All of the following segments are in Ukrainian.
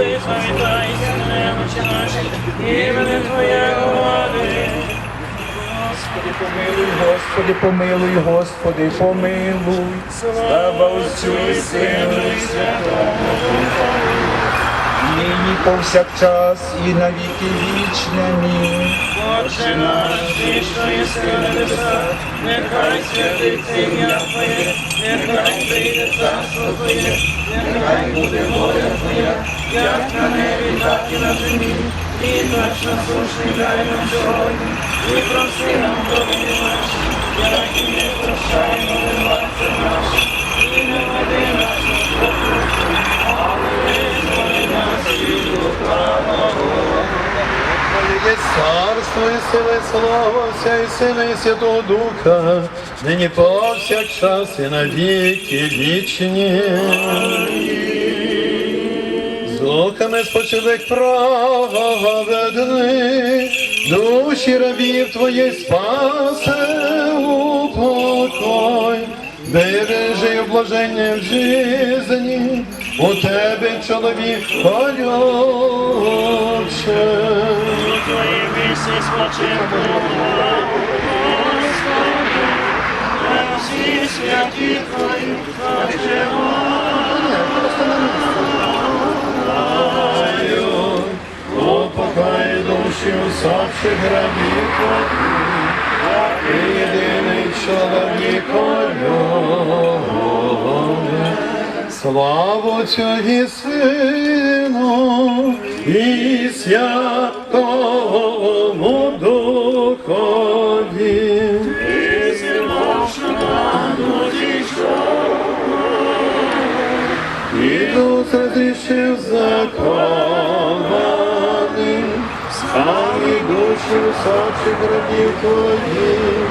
Господи, завітай, сильне наші, іменем Твоє влади. Господи, помилуй, Господи, помилуй, Господи, помилуй. Слава Отцю і Сину і Святому Духу. Нині повсякчас і навіки вічне мій. Отче наш, вічно єси на небесах, нехай святиться ім'я Твоє, нехай прийде царство Твоє, нехай буде воля Твоя, як на небі, так і на землі. І наш насушний дай нам сьогодні, і проси нам провини наші, як і не прощаємо царство і слава вся і сина, і Святого Духа, нині повсякчас і на віки вічні. З духами спочилих праведних, душі рабів Твоїх спасе у покой. Бережи і блаження в жизни, у тебе чоловік полюбче. Святі Твої Упокой душі усопших грабів твоїх, єдиний чоловік любить. Славу Отцю і Сину і Святому Духові. Ісус розрішив закований, Самі душі усопших гробів твоїх,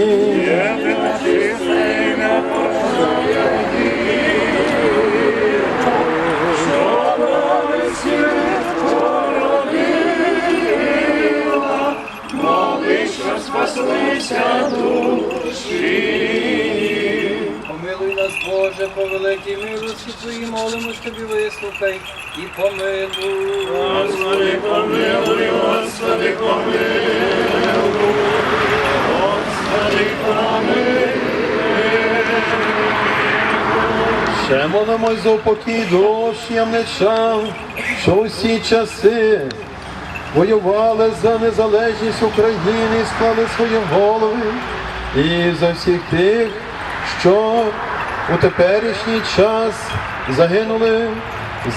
Боже, по великій милості Твоїй, молимось Тобі, вислухай і помилуй. Господи, помилуй, Господи, помилуй, Господи, помилуй. Ще молимось за упокій душ ямничам, що усі часи воювали за незалежність України і склали свої голови, і за всіх тих, що у теперішній час загинули за